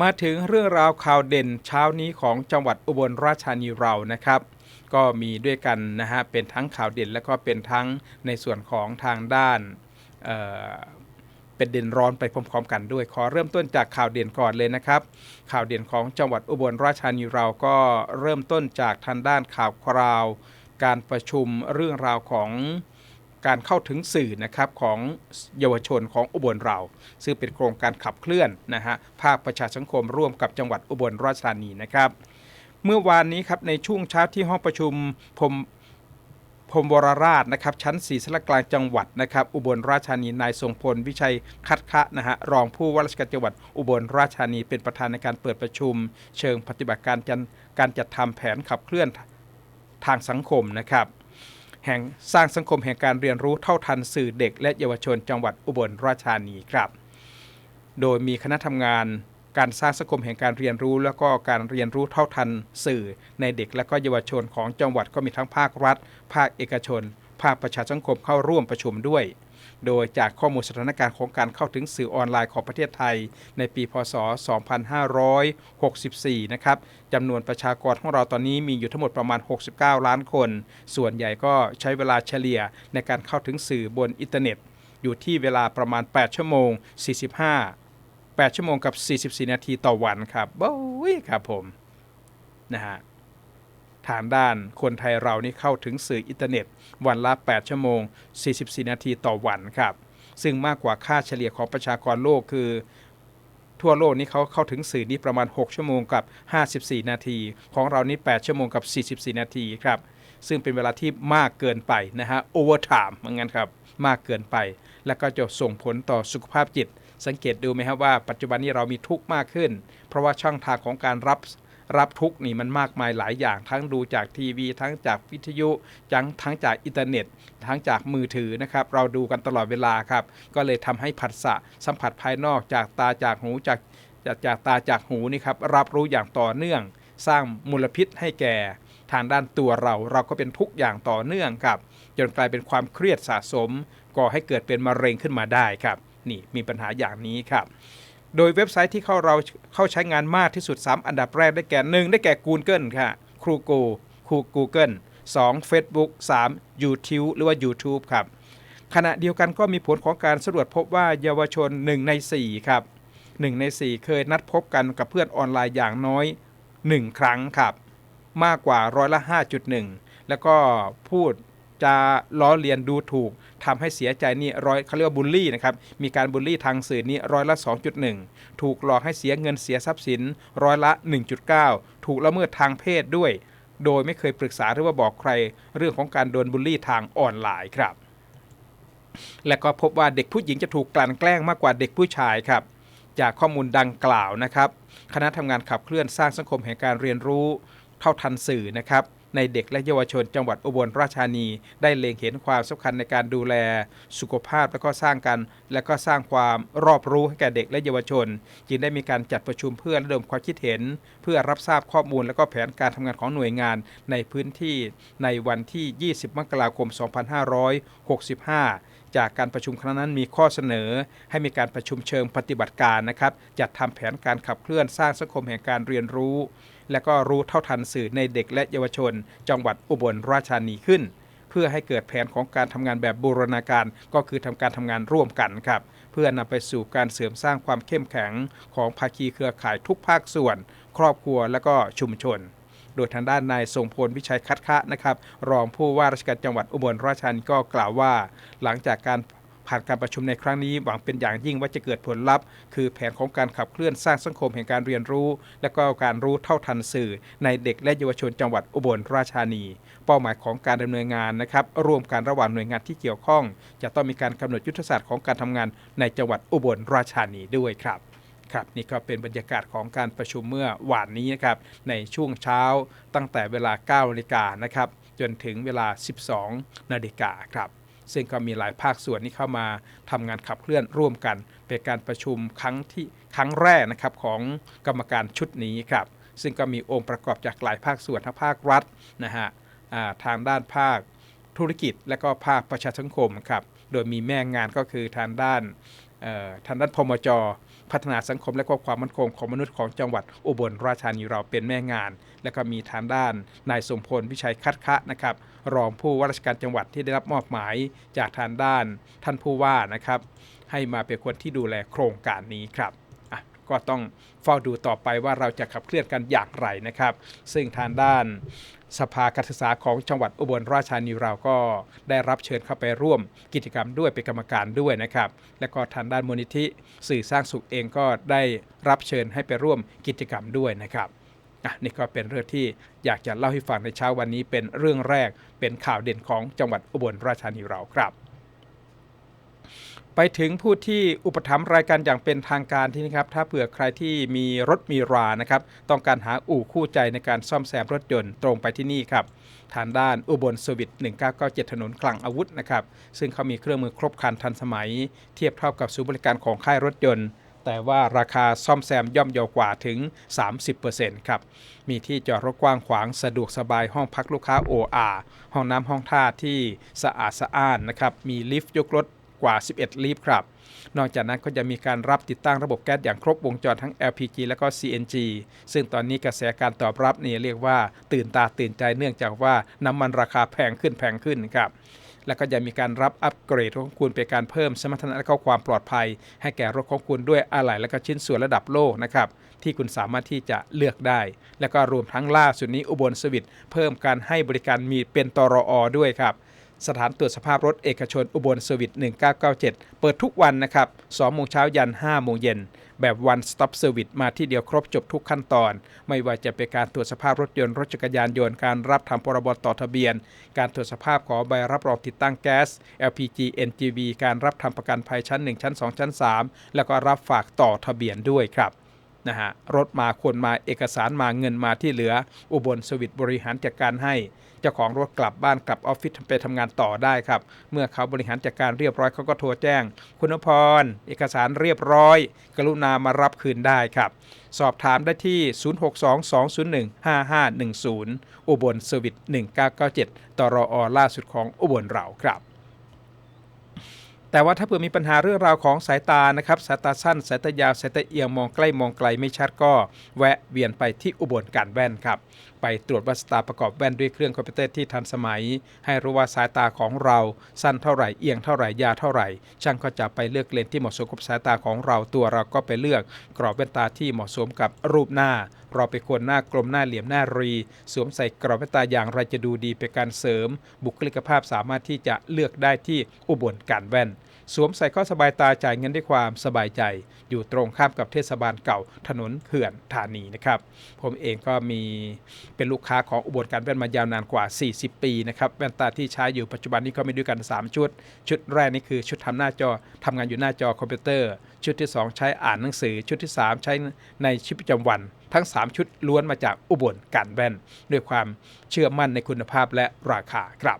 มาถึงเรื่องราวข่าวเด่นเช้านี้ของจังหวัดอุบลราชธานีเรานะครับ ก็มีด้วยกันนะฮะเป็นทั้งข่าวเด่นและก็เป็นทั้งในส่วนของทางด้านเเป็นเด่นร้อนไปพร้อมๆกันด้วย ขอเริ่มต้นจากข่าวเด่นก่อนเลยนะครับ ข่าวเด่นของจังหวัดอุบลราชธานีเราก็เริ่มต้นจากทางด้านข่าวคราว การประชุมเรื่องราวของ การเข้าถึงสื่อนะครับของเยาวชนของอุบลเรา ซึ่งเป็นโครงการขับเคลื่อนนะฮะภาคประชาสังคมร่วมกับจังหวัดอุบลราชธานีนะครับ เมื่อวานนี้ครับในช่วงเช้าที่ห้องประชุมพรมพรมวรราชนะครับชั้นสีสารกลางจังหวัดนะครับอุบลราชธานีนายทรงพล วิชัยคัดคะนะฮะรองผู้ว่าราชการจังหวัดอุบลราชธานีเป็นประธานในการเปิดประชุม เชิงปฏิบัติการการจัดทำแผนขับเคลื่อนทางสังคมนะครับ แห่งสร้างสังคมแห่งการเรียนรู้เท่าทันสื่อเด็ก และเยาวชนจังหวัดอุบลราชธานีครับ โดยมีคณะทำงานการสร้างสังคมแห่งการเรียนรู้ แล้วก็การเรียนรู้เท่าทันสื่อในเด็กและก็เยาวชนของจังหวัดก็มีทั้งภาครัฐ ภาคเอกชน ภาคประชาสังคมเข้าร่วมประชุมด้วย โดยจากข้อมูลสถานการณ์ของการเข้าถึงสื่อออนไลน์ของประเทศไทย ในปี พศ 2564 นะครับจำนวนประชากรของเราตอนนี้มีอยู่ทั้งหมดประมาณ 69 ล้านคน ส่วนใหญ่ก็ใช้เวลาเฉลี่ยในการเข้าถึงสื่อบนอินเทอร์เน็ต อยู่ที่เวลาประมาณ 8 ชั่วโมง 45 8 ชั่วโมงกับ 44 นาทีต่อวันครับโอ้ยครับผมนะฮะ ทางด้านคนไทยเรานี่เข้าถึงสื่ออินเทอร์เน็ต วันละ 8 ชั่วโมง 44 นาทีต่อวันครับ ซึ่งมากกว่าค่าเฉลี่ยของประชากรโลกคือ ทั่วโลกนี่เขาเข้าถึงสื่อนี้ประมาณ 6 ชั่วโมงกับ 54 นาที ของเรานี่ 8 ชั่วโมงกับ 44 นาทีครับ ซึ่งเป็นเวลาที่มากเกินไปนะฮะโอเวอร์ไทม์เหมือนกันครับ มากเกินไป แล้วก็จะส่งผลต่อสุขภาพจิต สังเกตดูไหมครับว่าปัจจุบันนี้เรามีทุกข์มากขึ้น เพราะว่าช่องทางของการรับ รับทุกนี่มันมากมายหลายอย่าง ทั้งดูจากทีวี ทั้งจากวิทยุทั้งทั้งจากอินเทอร์เน็ต ทั้งจากมือถือนะครับ เราดูกันตลอดเวลาครับ ก็เลยทำให้ผัสสะสัมผัสภายนอกจากตาจากหูจากจากจากตาจากหูนี่ครับรับรู้อย่างต่อเนื่อง สร้างมลพิษให้แก่ทางด้านตัวเราเราก็เป็นทุกอย่างต่อเนื่องครับ จนกลายเป็นความเครียดสะสมก่อให้เกิดเป็นมะเร็งขึ้นมาได้ครับ นี่มีปัญหาอย่างนี้ครับ โดยเว็บไซต์ที่เข้าเราเข้าใช้งานมากที่สุด 3 อันดับแรกได้แก่ 1 ได้แก่ Google ค่ะ ครูกูครู Google 2 Facebook 3 YouTube หรือว่า YouTube ครับ ขณะเดียวกันก็มีผลของการสำรวจพบว่าเยาวชน 1 ใน 4 ครับ 1 ใน 4 เคยนัดพบกันกับเพื่อนออนไลน์อย่างน้อย 1 ครั้งครับ มากกว่าร้อยละ 5.1 แล้วก็พูด จะล้อเลียนดูถูกทำให้เสียใจนี่ร้อยเขาเรียกว่าบูลลี่นะครับ มีการบูลลี่ทางสื่อนี่ร้อยละ 2.1 ถูกหลอกให้เสียเงินเสียทรัพย์สินร้อยละ 1.9 ถูกละเมิดทางเพศด้วย โดยไม่เคยปรึกษาหรือว่าบอกใคร เรื่องของการโดนบูลลี่ทางออนไลน์ครับ และก็พบว่าเด็กผู้หญิงจะถูกกลั่นแกล้งมากกว่าเด็กผู้ชายครับจากข้อมูลดังกล่าวนะครับ คณะทำงานขับเคลื่อนสร้างสังคมแห่งการเรียนรู้เท่าทันสื่อนะครับ ในเด็กและเยาวชนจังหวัดอุบลราชธานี ได้เล็งเห็นความสำคัญในการดูแล สุขภาพและก็สร้างกัน และก็สร้างความรอบรู้ให้แก่เด็กและเยาวชน จึงได้มีการจัดประชุมเพื่อระดมความคิดเห็น เพื่อรับทราบข้อมูลและก็แผนการทำงานของหน่วยงานในพื้นที่ในวันที่ 20 มกราคม 2565จากการประชุมครั้งนั้นมีข้อเสนอ ให้มีการประชุมเชิงปฏิบัติการนะครับ จัดทำแผนการขับเคลื่อนสร้างสังคมแห่งการเรียนรู้ และก็รู้เท่าทันสื่อในเด็กและเยาวชน จังหวัดอุบลราชธานีขึ้น เพื่อให้เกิดแผนของการทำงานแบบบูรณาการก็คือทำการทำงานร่วมกันครับ เพื่อนำไปสู่การเสริมสร้างความเข้มแข็งของภาคีเครือข่ายทุกภาคส่วน ครอบครัวและก็ชุมชนโดยทางด้านนายทรงพลวิชัยคัดคะนะครับ รองผู้ว่าราชการจังหวัดอุบลราชธานีก็กล่าวว่า หลังจากการ ผ่านการประชุมในครั้งนี้หวังเป็นอย่างยิ่งว่าจะเกิดผลลัพธ์ คือแผนของการขับเคลื่อนสร้างสังคมแห่งการเรียนรู้ และก็การรู้เท่าทันสื่อ ในเด็กและเยาวชนจังหวัดอุบลราชธานี เป้าหมายของการดำเนินงานนะครับร่วมกันระหว่างหน่วยงานที่เกี่ยวข้อง จะต้องมีการกำหนดยุทธศาสตร์ของการทำงานในจังหวัดอุบลราชธานีด้วยครับครับนี่ก็เป็นบรรยากาศของการประชุมเมื่อวานนี้นะครับในช่วงเช้าตั้งแต่เวลา9นาฬิกานะครับจนถึงเวลา 12นาฬิกาครับ ซึ่งก็มีหลายภาคส่วนที่เข้ามาทำงานขับเคลื่อนร่วมกัน เป็นการประชุมครั้งที่ครั้งแรกนะครับของกรรมการชุดนี้ครับซึ่งก็มีองค์ประกอบจากหลายภาคส่วนทั้งภาครัฐนะฮะทางด้านภาคธุรกิจและก็ภาคประชาสังคมครับโดยมีแม่งานก็คือทางด้านทางด้านพมจ พัฒนาสังคมและความมั่นคงของมนุษย์ของจังหวัดอุบลราชธานีเราเป็นแม่งาน และก็มีทางด้านนายสมพลวิชัยคัดคะนะครับ รองผู้ว่าราชการจังหวัดที่ได้รับมอบหมายจากทางด้านท่านผู้ว่านะครับ ให้มาเป็นคนที่ดูแลโครงการนี้ครับ ก็ต้องเฝ้าดูต่อไปว่าเราจะขับเคลื่อนกันอย่างไรนะครับ ซึ่งทางด้านสภาการศึกษาของจังหวัดอุบลราชธานีเราก็ได้รับเชิญเข้าไปร่วมกิจกรรมด้วยเป็นกรรมการด้วยนะครับ และก็ทางด้านมูลนิธิสื่อสร้างสุขเองก็ได้รับเชิญให้ไปร่วมกิจกรรมด้วยนะครับนี่ก็เป็นเรื่องที่อยากจะเล่าให้ฟังในเช้าวันนี้เป็นเรื่องแรกเป็นข่าวเด่นของจังหวัดอุบลราชธานีเราครับ ไปถึงผู้ที่อุปถัมภ์รายการอย่างเป็นทางการที่นี่ครับ ถ้าเผื่อใครที่มีรถมีรานะครับ ต้องการหาอู่คู่ใจในการซ่อมแซมรถยนต์ตรงไปที่นี่ครับ ทางด้านอุบลสวิต1997 ถนนกลางอาวุธนะครับ ซึ่งเขามีเครื่องมือครบครันทันสมัย เทียบเท่ากับศูนย์บริการของค่ายรถยนต์แต่ว่าราคาซ่อมแซมย่อมเยาวกว่าถึง 30%ครับ มีที่จอดรถกว้างขวางสะดวกสบายห้องพักลูกค้า OR ห้องน้ำห้องท่าที่สะอาดสะอ้านนะครับ มีลิฟต์ยกรถ กว่า 11ลิฟครับ นอกจากนั้นก็จะมีการรับติดตั้งระบบแก๊สอย่างครบวงจรทั้ง LPG และก็ CNG ซึ่งตอนนี้กระแสการตอบรับนี่เรียกว่าตื่นตาตื่นใจเนื่องจากว่าน้ำมันราคาแพงขึ้นแพงขึ้นครับแล้วก็ยังมีการรับอัปเกรดรถของคุณเป็นการเพิ่มสมรรถนะและก็ความปลอดภัย ให้แก่รถของคุณด้วยอะไหล่และก็ชิ้นส่วนระดับโลกนะครับที่คุณสามารถที่จะเลือกได้ แล้วก็รวมทั้งล่าสุดนี้อุบลสวิตเพิ่มการให้บริการมีเป็นตรอด้วยครับ สถานตรวจสภาพรถเอกชนอุบลเซอร์วิส 1997 เปิดทุกวันนะครับ2โมงเช้ายัน 5 โมงเย็น แบบ one stop service มาที่เดียวครบจบทุกขั้นตอน ไม่ว่าจะเป็นการตรวจสภาพรถยนต์รถจักรยานยนต์ การรับทำพรบต่อทะเบียน การตรวจสภาพขอใบรับรองติดตั้งแก๊ส LPG NGV การรับทำประกันภัยชั้น 1 ชั้น 2 ชั้น 3 แล้วก็รับฝากต่อทะเบียนด้วยครับ นะฮะรถมาคนมาเอกสารมาเงินมาที่เหลือ อุบลสวิตบริหารจัดการให้ เจ้าของรถกลับบ้านกลับออฟฟิศไปทำงานต่อได้ครับ เมื่อเขาบริหารจัดการเรียบร้อยเขาก็โทรแจ้ง คุณพร เอกสารเรียบร้อย กรุณามารับคืนได้ครับ สอบถามได้ที่ 0622015510 อุบลเซอร์วิส1997 ตรอล่าสุดของอุบลเราครับ แต่ว่าถ้าเผื่อมีปัญหาเรื่องราวของสายตานะครับสายตาสั้น สายตายาว สายตาเอียงมองใกล้มองไกลไม่ชัดก็ แวะเวียนไปที่อุบลการแว่นครับ ไปตรวจวัดสตาประกอบแว่นด้วยเครื่องคอมพิวเตอร์ที่ทันสมัย ให้รู้ว่าสายตาของเราสั้นเท่าไหร่เอียงเท่าไหร่ยาวเท่าไหร่ ช่างก็จะไปเลือกเลนที่เหมาะสมกับสายตาของเราตัวเราก็ไปเลือกกรอบแว่นตาที่เหมาะสมกับรูปหน้า เราไปควรหน้ากลมหน้าเหลี่ยมหน้ารี สวมใส่กรอบแว่นตาอย่างไรจะดูดีเป็นการเสริม บุคลิกภาพสามารถที่จะเลือกได้ที่อุบลการแว่น สวมใส่ข้อสบายตาจ่ายเงินด้วยความสบายใจ อยู่ตรงข้ามกับเทศบาลเก่าถนนเขื่อนธานีนะครับ ผมเองก็มีเป็นลูกค้าของอุบลการแว่นมายาวนานกว่า 40 ปีนะครับแว่นตาที่ใช้อยู่ปัจจุบันนี้ก็มีด้วยกัน 3 ชุด ชุดแรกนี่คือชุดทำหน้าจอทำงานอยู่หน้าจอคอมพิวเตอร์ ชุดที่ 2 ใช้อ่านหนังสือ ชุดที่ 3 ใช้ในชีวิตประจำวัน ทั้ง 3 ชุดล้วนมาจากอุบลการแว่น ด้วยความเชื่อมั่นในคุณภาพและราคาครับ